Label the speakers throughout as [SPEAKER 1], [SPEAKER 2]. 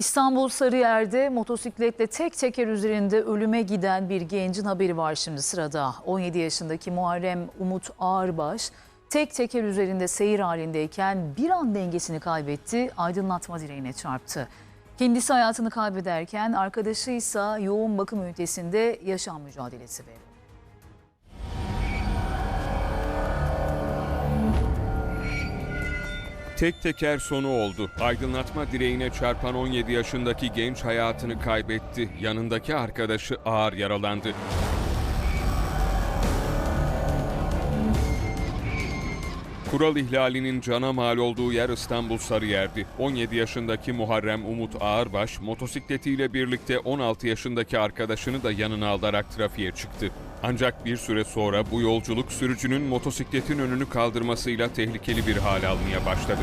[SPEAKER 1] İstanbul Sarıyer'de motosikletle tek teker üzerinde ölüme giden bir gencin haberi var şimdi sırada. 17 yaşındaki Muharrem Umut Ağırbaş tek teker üzerinde seyir halindeyken bir an dengesini kaybetti, aydınlatma direğine çarptı. Kendisi hayatını kaybederken arkadaşı ise yoğun bakım ünitesinde yaşam mücadelesi veriyor.
[SPEAKER 2] Tek teker sonu oldu. Aydınlatma direğine çarpan 17 yaşındaki genç hayatını kaybetti. Yanındaki arkadaşı ağır yaralandı. Kural ihlalinin cana mal olduğu yer İstanbul Sarıyer'di. 17 yaşındaki Muharrem Umut Ağırbaş motosikletiyle birlikte 16 yaşındaki arkadaşını da yanına alarak trafiğe çıktı. Ancak bir süre sonra bu yolculuk sürücünün motosikletin önünü kaldırmasıyla tehlikeli bir hal almaya başladı.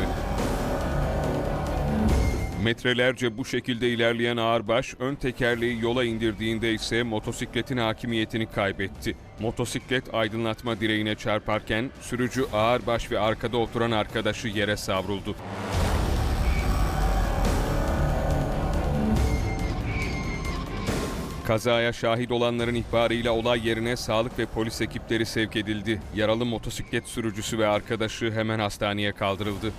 [SPEAKER 2] Metrelerce bu şekilde ilerleyen Ağırbaş ön tekerleği yola indirdiğinde ise motosikletin hakimiyetini kaybetti. Motosiklet aydınlatma direğine çarparken sürücü Ağırbaş ve arkada oturan arkadaşı yere savruldu. Kazaya şahit olanların ihbarıyla olay yerine sağlık ve polis ekipleri sevk edildi. Yaralı motosiklet sürücüsü ve arkadaşı hemen hastaneye kaldırıldı.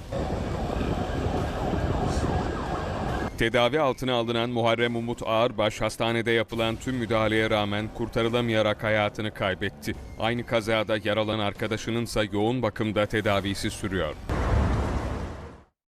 [SPEAKER 2] Tedavi altına alınan Muharrem Umut Ağırbaş hastanede yapılan tüm müdahaleye rağmen kurtarılamayarak hayatını kaybetti. Aynı kazada yaralanan arkadaşının ise yoğun bakımda tedavisi sürüyor.